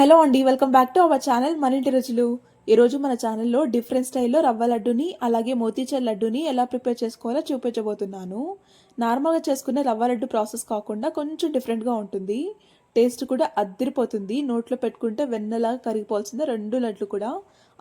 Hello అండి welcome back to our channel మన ఇంటి రుచులు ఈరోజు మన ఛానల్లో డిఫరెంట్ స్టైల్లో రవ్వ లడ్డుని అలాగే మోతీచర్ లడ్డుని ఎలా ప్రిపేర్ చేసుకోవాలో చూపించబోతున్నాను. నార్మల్గా చేసుకునే రవ్వ లడ్డు ప్రాసెస్ కాకుండా కొంచెం డిఫరెంట్గా ఉంటుంది. టేస్ట్ కూడా అద్దరిపోతుంది. నోట్లో పెట్టుకుంటే వెన్నలాగా కరిగిపోవాల్సిందే రెండు లడ్లు కూడా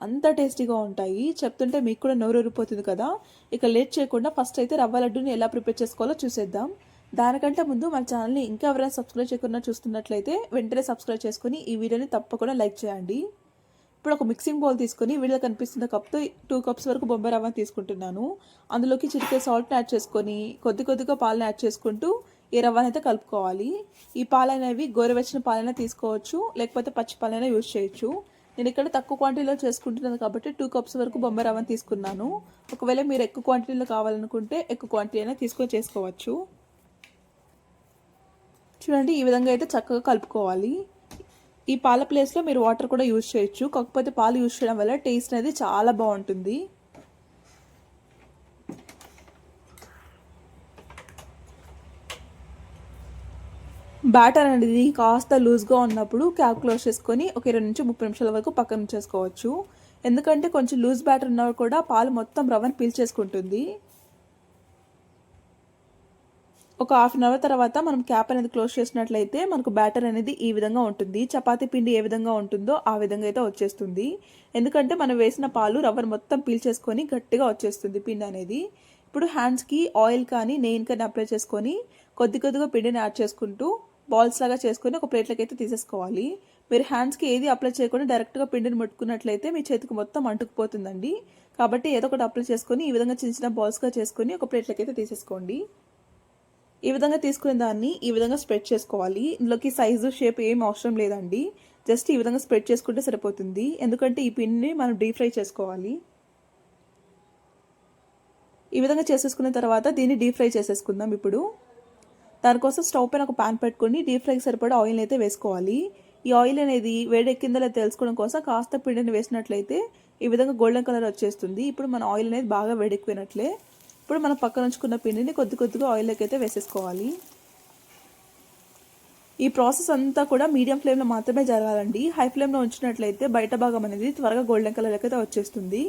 అంత టేస్టీగా ఉంటాయి. చెప్తుంటే మీకు కూడా నోరూరిపోతుంది కదా. ఇక లేట్ చేయకుండా ఫస్ట్ అయితే రవ్వ లడ్డుని ఎలా ప్రిపేర్ చేసుకోవాలో చూసేద్దాం. దానికంటే ముందు మన ఛానల్ని ఇంకా ఎవరైనా సబ్స్క్రైబ్ చేయకుండా చూస్తున్నట్లయితే వెంటనే సబ్స్క్రైబ్ చేసుకుని ఈ వీడియోని తప్పకుండా లైక్ చేయండి. ఇప్పుడు ఒక మిక్సింగ్ బౌల్ తీసుకొని వీడియో కనిపిస్తున్న కప్తో టూ కప్స్ వరకు బొంబాయి రవ్వని తీసుకుంటున్నాను. అందులోకి చిటికే సాల్ట్ని యాడ్ చేసుకొని కొద్ది కొద్దిగా పాలను యాడ్ చేసుకుంటూ ఈ రవ్వని అయితే కలుపుకోవాలి. ఈ పాలు అనేవి గోరువెచ్చిన పాలైనా తీసుకోవచ్చు లేకపోతే పచ్చి పాలైనా యూజ్ చేయొచ్చు. నేను ఇక్కడ తక్కువ క్వాంటిటీలో చేసుకుంటున్నాను కాబట్టి టూ కప్స్ వరకు బొంబాయి రవ్వని తీసుకున్నాను. ఒకవేళ మీరు ఎక్కువ క్వాంటిటీలో కావాలనుకుంటే ఎక్కువ క్వాంటిటీ అయినా తీసుకొని చేసుకోవచ్చు. చూడండి ఈ విధంగా అయితే చక్కగా కలుపుకోవాలి. ఈ పాల ప్లేస్లో మీరు వాటర్ కూడా యూజ్ చేయొచ్చు. కాకపోతే పాలు యూజ్ చేయడం వల్ల టేస్ట్ అనేది చాలా బాగుంటుంది. బ్యాటర్ అనేది కాస్త లూజ్గా ఉన్నప్పుడు క్యాప్ క్లోజ్ చేసుకొని ఒక ఇరవై నుంచి ముప్పై నిమిషాల వరకు పక్కన ఉంచేసుకోవచ్చు. ఎందుకంటే కొంచెం లూజ్ బ్యాటర్ ఉన్నా కూడా పాలు మొత్తం రవ్వను పీల్చేసుకుంటుంది. ఒక హాఫ్ అన్ అవర్ తర్వాత మనం క్యాప్ అనేది క్లోజ్ చేసినట్లయితే మనకు బ్యాటర్ అనేది ఈ విధంగా ఉంటుంది. చపాతి పిండి ఏ విధంగా ఉంటుందో ఆ విధంగా అయితే వచ్చేస్తుంది. ఎందుకంటే మనం వేసిన పాలు రవ్వను మొత్తం పీల్చేసుకొని గట్టిగా వచ్చేస్తుంది పిండి అనేది. ఇప్పుడు హ్యాండ్స్కి ఆయిల్ కానీ నెయిన్ కానీ అప్లై చేసుకొని కొద్ది కొద్దిగా పిండిని యాడ్ చేసుకుంటూ బాల్స్ లాగా చేసుకొని ఒక ప్లేట్లోకి అయితే తీసేసుకోవాలి. మీరు హ్యాండ్స్కి ఏది అప్లై చేయకుండా డైరెక్ట్గా పిండిని ముట్టుకున్నట్లయితే మీ చేతికి మొత్తం అంటుకుపోతుందండి. కాబట్టి ఏదో ఒకటి అప్లై చేసుకొని ఈ విధంగా చిన్న చిన్న బాల్స్గా చేసుకొని ఒక ప్లేట్లోకి అయితే తీసేసుకోండి. ఈ విధంగా తీసుకునే దాన్ని ఈ విధంగా స్ప్రెడ్ చేసుకోవాలి. ఇందులోకి సైజు షేప్ ఏం అవసరం లేదండి. జస్ట్ ఈ విధంగా స్ప్రెడ్ చేసుకుంటే సరిపోతుంది. ఎందుకంటే ఈ పిండిని మనం డీప్ ఫ్రై చేసుకోవాలి. ఈ విధంగా చేసేసుకున్న తర్వాత దీన్ని డీప్ ఫ్రై చేసేసుకుందాం ఇప్పుడు. దానికోసం స్టవ్ పైన ఒక ప్యాన్ పెట్టుకొని డీప్ ఫ్రైకి సరిపడా ఆయిల్ అయితే వేసుకోవాలి. ఈ ఆయిల్ అనేది వేడెక్కిందో తెలుసుకోవడం కోసం కాస్త పిండిని వేసినట్లయితే ఈ విధంగా గోల్డెన్ కలర్ వచ్చేస్తుంది. ఇప్పుడు మన ఆయిల్ అనేది బాగా వేడెక్కిపోయినట్లే. ఇప్పుడు మనం పక్కన ఉంచుకున్న పిండిని కొద్ది కొద్దిగా ఆయిల్లోకి అయితే వేసేసుకోవాలి. ఈ ప్రాసెస్ అంతా కూడా మీడియం ఫ్లేమ్లో మాత్రమే జరగాలండి. హై ఫ్లేమ్లో ఉంచినట్లయితే బయట భాగం అనేది త్వరగా గోల్డెన్ కలర్ అయితే వచ్చేస్తుంది.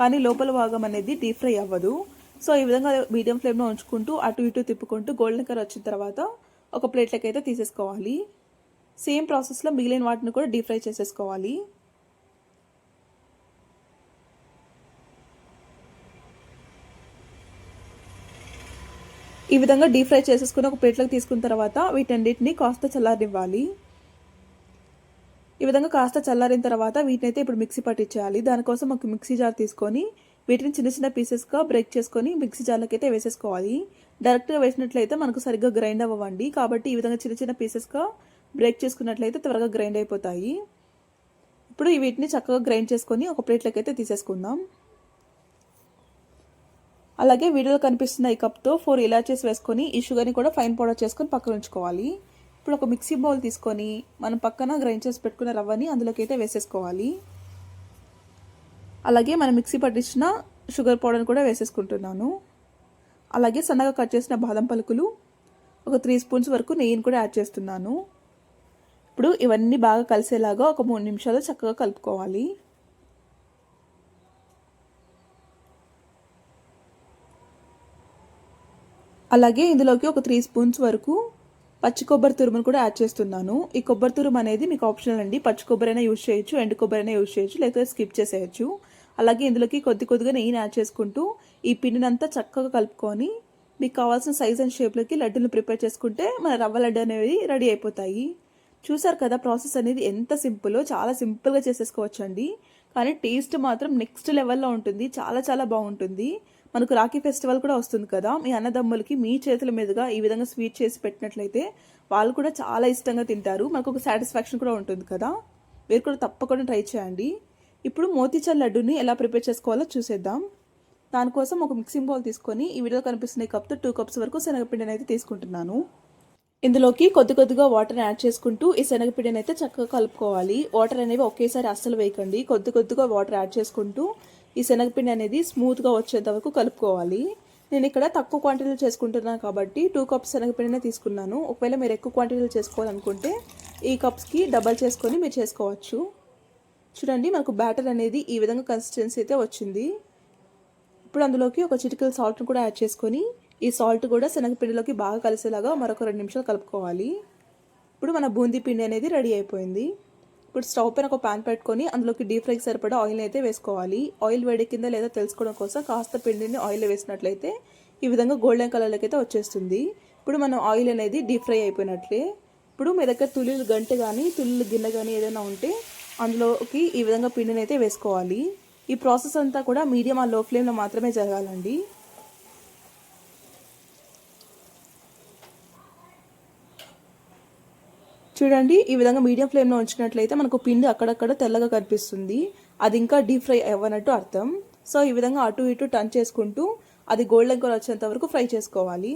కానీ లోపల భాగం అనేది డీప్ ఫ్రై అవ్వదు. సో ఈ విధంగా మీడియం ఫ్లేమ్లో ఉంచుకుంటూ అటు ఇటు తిప్పుకుంటూ గోల్డెన్ కలర్ వచ్చిన తర్వాత ఒక ప్లేట్లోకి అయితే తీసేసుకోవాలి. సేమ్ ప్రాసెస్లో మిగిలిన వాటిని కూడా డీప్ ఫ్రై చేసేసుకోవాలి. ఈ విధంగా డీప్ ఫ్రై చేసేసుకుని ఒక ప్లేట్లోకి తీసుకున్న తర్వాత వీటన్నిటిని కాస్త చల్లారనివ్వాలి. ఈ విధంగా కాస్త చల్లారిన తర్వాత వీటిని అయితే ఇప్పుడు మిక్సీ పట్టించేయాలి. దానికోసం ఒక మిక్సీ జార్ తీసుకొని వీటిని చిన్న చిన్న పీసెస్గా బ్రేక్ చేసుకొని మిక్సీ జార్లోకి అయితే వేసేసుకోవాలి. డైరెక్ట్గా వేసినట్లయితే మనకు సరిగ్గా గ్రైండ్ అవ్వండి కాబట్టి ఈ విధంగా చిన్న చిన్న పీసెస్గా బ్రేక్ చేసుకున్నట్లయితే త్వరగా గ్రైండ్ అయిపోతాయి. ఇప్పుడు వీటిని చక్కగా గ్రైండ్ చేసుకొని ఒక ప్లేట్లోకి అయితే తీసేసుకుందాం. అలాగే వీడియోలో కనిపిస్తున్న ఈ కప్తో ఫోర్ ఇలాచీస్ వేసుకొని ఈ షుగర్ని కూడా ఫైన్ పౌడర్ చేసుకొని పక్కన ఉంచుకోవాలి. ఇప్పుడు ఒక మిక్సీ బౌల్ తీసుకొని మనం పక్కన గ్రైండ్ చేసి పెట్టుకున్న రవ్వని అందులోకి అయితే వేసేసుకోవాలి. అలాగే మనం మిక్సీ పట్టించిన షుగర్ పౌడర్ని కూడా వేసేసుకుంటున్నాను. అలాగే సన్నగా కట్ చేసిన బాదం పలుకులు ఒక త్రీ స్పూన్స్ వరకు నెయ్యిని కూడా యాడ్ చేస్తున్నాను. ఇప్పుడు ఇవన్నీ బాగా కలిసేలాగా ఒక మూడు నిమిషాలు చక్కగా కలుపుకోవాలి. అలాగే ఇందులోకి ఒక త్రీ స్పూన్స్ వరకు పచ్చి కొబ్బరి తురుమును కూడా యాడ్ చేస్తున్నాను. ఈ కొబ్బరి తురుము అనేది మీకు ఆప్షనల్ అండి. పచ్చి కొబ్బరి అయినా యూజ్ చేయొచ్చు ఎండు కొబ్బరి అయినా యూజ్ చేయొచ్చు లేకపోతే స్కిప్ చేసేయచ్చు. అలాగే ఇందులోకి కొద్ది కొద్దిగా నెయ్యిని యాడ్ చేసుకుంటూ ఈ పిండినంతా చక్కగా కలుపుకొని మీకు కావాల్సిన సైజ్ అండ్ షేప్లోకి లడ్డూలు ప్రిపేర్ చేసుకుంటే మన రవ్వ లడ్డు అనేవి రెడీ అయిపోతాయి. చూసారు కదా ప్రాసెస్ అనేది ఎంత సింపులో చాలా సింపుల్గా చేసేసుకోవచ్చు అండి కానీ టేస్ట్ మాత్రం నెక్స్ట్ లెవెల్లో ఉంటుంది. చాలా చాలా బాగుంటుంది. మనకు రాఖీ ఫెస్టివల్ కూడా వస్తుంది కదా. మీ అన్నదమ్ములకి మీ చేతుల మీదుగా ఈ విధంగా స్వీట్ చేసి పెట్టినట్లయితే వాళ్ళు కూడా చాలా ఇష్టంగా తింటారు. మనకు ఒక సాటిస్ఫాక్షన్ కూడా ఉంటుంది కదా. మీరు కూడా తప్పకుండా ట్రై చేయండి. ఇప్పుడు మోతీచర్ లడ్డూని ఎలా ప్రిపేర్ చేసుకోవాలో చూసేద్దాం. దానికోసం ఒక మిక్సింగ్ బౌల్ తీసుకొని ఈ వీడియో కనిపిస్తున్న కప్తో టూ కప్స్ వరకు శనగపిండిని అయితే తీసుకుంటున్నాను. ఇందులోకి కొద్ది కొద్దిగా వాటర్ యాడ్ చేసుకుంటూ ఈ శనగపిండిని అయితే చక్కగా కలుపుకోవాలి. వాటర్ అనేవి ఒకేసారి అస్సలు వేయకండి. కొద్ది కొద్దిగా వాటర్ యాడ్ చేసుకుంటూ ఈ శనగపిండి అనేది స్మూత్గా వచ్చేంత వరకు కలుపుకోవాలి. నేను ఇక్కడ తక్కువ క్వాంటిటీలో చేసుకుంటున్నాను కాబట్టి టూ కప్స్ శనగపిండినే తీసుకున్నాను. ఒకవేళ మీరు ఎక్కువ క్వాంటిటీలో చేసుకోవాలనుకుంటే ఈ కప్స్కి డబల్ చేసుకొని మీరు చేసుకోవచ్చు. చూడండి మనకు బ్యాటర్ అనేది ఈ విధంగా కన్సిస్టెన్సీ అయితే వచ్చింది. ఇప్పుడు అందులోకి ఒక చిటికల్ సాల్ట్ని కూడా యాడ్ చేసుకొని ఈ సాల్ట్ కూడా శనగపిండిలోకి బాగా కలిసేలాగా మరొక రెండు నిమిషాలు కలుపుకోవాలి. ఇప్పుడు మన బూందీ పిండి అనేది రెడీ అయిపోయింది. ఇప్పుడు స్టవ్ పైన ఒక ప్యాన్ పెట్టుకొని అందులోకి డీప్ ఫ్రైకి సరిపడా ఆయిల్ అయితే వేసుకోవాలి. ఆయిల్ వేడి కింద లేదా తెలుసుకోవడం కోసం కాస్త పిండిని ఆయిల్ వేసినట్లయితే ఈ విధంగా గోల్డెన్ కలర్లోకి అయితే వచ్చేస్తుంది. ఇప్పుడు మనం ఆయిల్ అనేది డీప్ ఫ్రై అయిపోయినట్లే. ఇప్పుడు మీ దగ్గర తులిలు గంట కానీ తులిలు గిన్నె కానీ ఏదైనా ఉంటే అందులోకి ఈ విధంగా పిండిని అయితే వేసుకోవాలి. ఈ ప్రాసెస్ అంతా కూడా మీడియం ఆ లో ఫ్లేమ్లో మాత్రమే జరగాలండి. చూడండి ఈ విధంగా మీడియం ఫ్లేమ్లో ఉంచినట్లయితే మనకు పిండి అక్కడక్కడ తెల్లగా కనిపిస్తుంది. అది ఇంకా డీప్ ఫ్రై అవ్వనట్టు అర్థం. సో ఈ విధంగా అటు ఇటు టర్న్ చేసుకుంటూ అది గోల్డెన్ కలర్ వచ్చేంత వరకు ఫ్రై చేసుకోవాలి.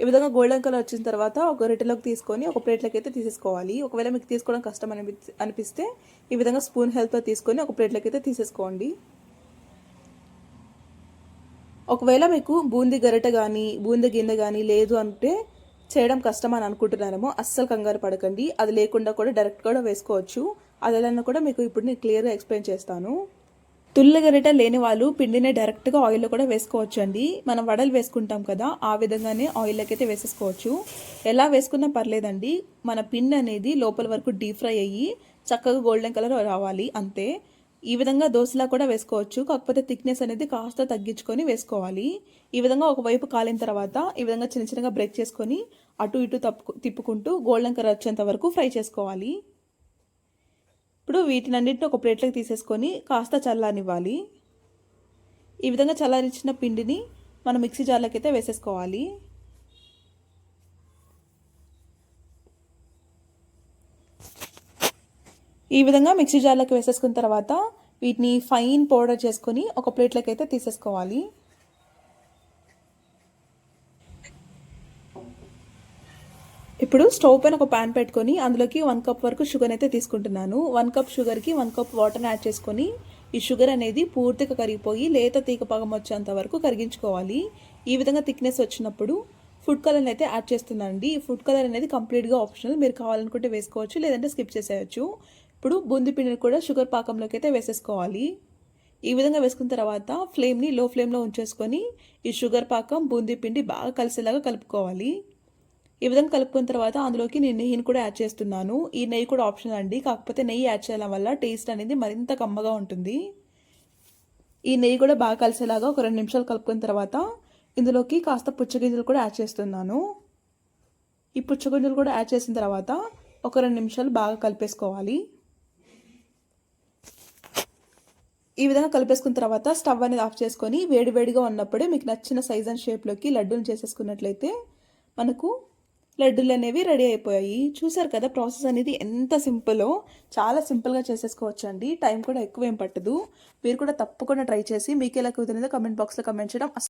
ఈ విధంగా గోల్డెన్ కలర్ వచ్చిన తర్వాత ఒక రొట్టెలోకి తీసుకొని ఒక ప్లేట్లోకి అయితే తీసేసుకోవాలి. ఒకవేళ మీకు తీసుకోవడం కష్టం అనిపి అనిపిస్తే ఈ విధంగా స్పూన్ హెల్ప్తో తీసుకొని ఒక ప్లేట్లోకి అయితే తీసేసుకోండి. ఒకవేళ మీకు బూందీ గరిటె కానీ బూందీ గిన్నె కానీ లేదు అంటే చేయడం కష్టం అని అనుకుంటున్నారేమో అస్సలు కంగారు పడకండి. అది లేకుండా కూడా డైరెక్ట్ కూడా వేసుకోవచ్చు. అది ఎలా కూడా మీకు ఇప్పుడు నేను క్లియర్గా ఎక్స్ప్లెయిన్ చేస్తాను. తుల్ల గరిట లేని వాళ్ళు పిండిని డైరెక్ట్గా ఆయిల్లో కూడా వేసుకోవచ్చు అండి మనం వడలు వేసుకుంటాం కదా ఆ విధంగానే ఆయిల్లోకి అయితే వేసేసుకోవచ్చు. ఎలా వేసుకున్నా పర్లేదండి. మన పిండి అనేది లోపల వరకు డీప్ ఫ్రై అయ్యి చక్కగా గోల్డెన్ కలర్ రావాలి అంతే. ఈ విధంగా దోశలా కూడా వేసుకోవచ్చు. కాకపోతే థిక్నెస్ అనేది కాస్త తగ్గించుకొని వేసుకోవాలి. ఈ విధంగా ఒకవైపు కాలిన తర్వాత ఈ విధంగా చిన్న చిన్నగా బ్రేక్ చేసుకొని అటు ఇటు తప్పు తిప్పుకుంటూ గోల్డెన్ కలర్ వచ్చేంత వరకు ఫ్రై చేసుకోవాలి. ఇప్పుడు వీటినన్నింటిని ఒక ప్లేట్లోకి తీసేసుకొని కాస్త చల్లానివ్వాలి ఈ విధంగా చల్లారించిన పిండిని మనం మిక్సీ జార్లోకి అయితే వేసేసుకోవాలి. ఈ విధంగా మిక్సీ జార్లోకి వేసేసుకున్న తర్వాత వీటిని ఫైన్ పౌడర్ చేసుకొని ఒక ప్లేట్లోకి అయితే తీసేసుకోవాలి. ఇప్పుడు స్టవ్ పైన ఒక ప్యాన్ పెట్టుకొని అందులోకి వన్ కప్ వరకు షుగర్ అయితే తీసుకుంటున్నాను. వన్ కప్ షుగర్కి వన్ కప్ వాటర్ని యాడ్ చేసుకొని ఈ షుగర్ అనేది పూర్తిగా కరిగిపోయి లేత తీగపాగం వచ్చేంత వరకు కరిగించుకోవాలి. ఈ విధంగా థిక్నెస్ వచ్చినప్పుడు ఫుడ్ కలర్ని అయితే యాడ్ చేస్తున్నానండి. ఈ ఫుడ్ కలర్ అనేది కంప్లీట్గా ఆప్షనల్. మీరు కావాలనుకుంటే వేసుకోవచ్చు లేదంటే స్కిప్ చేసేయచ్చు. ఇప్పుడు బూందీ పిండిని కూడా షుగర్ పాకంలోకి అయితే వేసేసుకోవాలి. ఈ విధంగా వేసుకున్న తర్వాత ఫ్లేమ్ని లో ఫ్లేమ్లో ఉంచేసుకొని ఈ షుగర్ పాకం బూందీ పిండి బాగా కలిసేలాగా కలుపుకోవాలి. ఈ విధంగా కలుపుకున్న తర్వాత అందులోకి నేను నెయ్యిని కూడా యాడ్ చేస్తున్నాను. ఈ నెయ్యి కూడా ఆప్షనల్ అండి. కాకపోతే నెయ్యి యాడ్ చేయడం వల్ల టేస్ట్ అనేది మరింత కమ్మగా ఉంటుంది. ఈ నెయ్యి కూడా బాగా కలిసేలాగా ఒక రెండు నిమిషాలు కలుపుకున్న తర్వాత ఇందులోకి కాస్త పుచ్చగింజలు కూడా యాడ్ చేస్తున్నాను. ఈ పుచ్చగింజలు కూడా యాడ్ చేసిన తర్వాత ఒక రెండు నిమిషాలు బాగా కలిపేసుకోవాలి. ఈ విధంగా కలిపేసుకున్న తర్వాత స్టవ్ అనేది ఆఫ్ చేసుకొని వేడివేడిగా ఉన్నప్పుడే మీకు నచ్చిన సైజ్ అండ్ షేప్లోకి లడ్డూలు చేసేసుకున్నట్లయితే మనకు లడ్డూలు అనేవి రెడీ అయిపోయాయి. చూసారు కదా ప్రాసెస్ అనేది ఎంత సింపులో చాలా సింపుల్గా చేసేసుకోవచ్చు అండి టైం కూడా ఎక్కువ ఏం పట్టదు. మీరు కూడా తప్పకుండా ట్రై చేసి మీకు ఎలా కుదిరిందో కమెంట్ బాక్స్లో కమెంట్ చేయడం